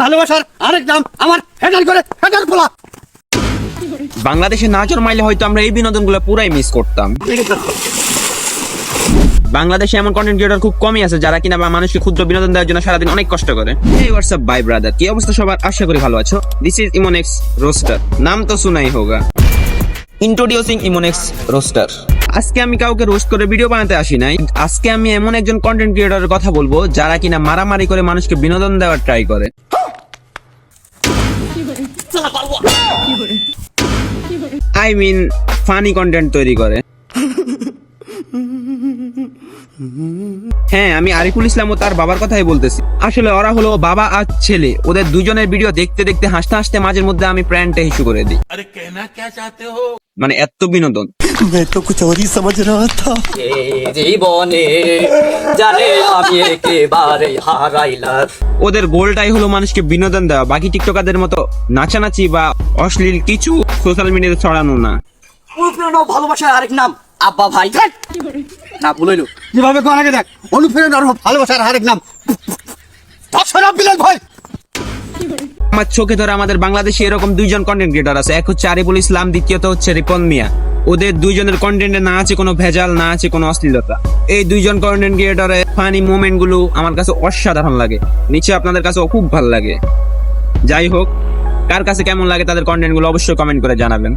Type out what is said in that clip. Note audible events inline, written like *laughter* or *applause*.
ভালোবাসার আরেক নাম আমার হেডার করে হেডার বাংলাদেশে না জন্মাইলে হয়তো আমরা এই বিনোদনগুলো পুরাই মিস করতাম। বাংলাদেশে এমন কন্টেন্ট ক্রিয়েটর খুব কমই আছে যারা কিনা বা মানুষকে ক্ষুদ্র বিনোদন দেওয়ার জন্য সারাদিন অনেক কষ্ট করে। এই হোয়াটসঅ্যাপ বাই ব্রাদার কি অবস্থা সবার? আশা করি ভালো আছো। দিস ইজ ইমোনেক্স রোস্টার নাম তো শুনাই হোগা। ইন্ট্রোডিউসিং ইমোনেক্স রোস্টার আজকে আমি কাউকে রোস্ট করে ভিডিও বানাতে আসি নাই। আজকে আমি এমন একজন কন্টেন্ট ক্রিয়েটরের কথা বলব যারা কিনা মারামারি করে মানুষকে বিনোদন দেওয়ার ট্রাই করে। আই মিন ফানি কন্টেন্ট তৈরি করে। *laughs* হ্যাঁ আমি আরিফুল ইসলাম ও তার বাবার কথাই বলতেছি আসলে ওরা হলো বাবা আর ছেলে ওদের দুজনের ভিডিও দেখতে দেখতে হাসতে হাসতে মাঝের মধ্যে আমি প্রাণটা ইস্যু করে দিই अरे कहना क्या चाहते हो মানে এত বিনোদন मैं तो कुछ और ही समझ रहा था জীবনে জানে আমি একেবারে হারাইলাম ওদের গোলটাই হলো মানুষকে বিনোদন দেওয়া বাকি টিকটকারদের মতো নাচানাচি বা অশ্লীল কিছু সোশ্যাল মিডিয়াতে ছড়ানো না অনুপ্রেরণা ও ভালোবাসার আরেক নাম আব্বা ভাই না দেখ। অনুপ্রেরণার ভালোবাসার নাম। ভাই। আমার চোখে ধরে আমাদের বাংলাদেশে এরকম দুইজন কন্টেন্ট আছে। এক হচ্ছে আরিফুল ইসলাম, দ্বিতীয়ত হচ্ছে রিপন মিয়া। ওদের দুইজনের কন্টেন্টে না আছে কোনো ভেজাল, না আছে কোনো অশ্লীলতা। এই দুইজন কন্টেন্ট ক্রিয়েটরের ফানি মোমেন্টগুলো আমার কাছে অসাধারণ লাগে। নিচে আপনাদের কাছে খুব ভালো লাগে। যাই হোক, কার কাছে কেমন লাগে তাদের কন্টেন্টগুলো অবশ্যই কমেন্ট করে জানাবেন।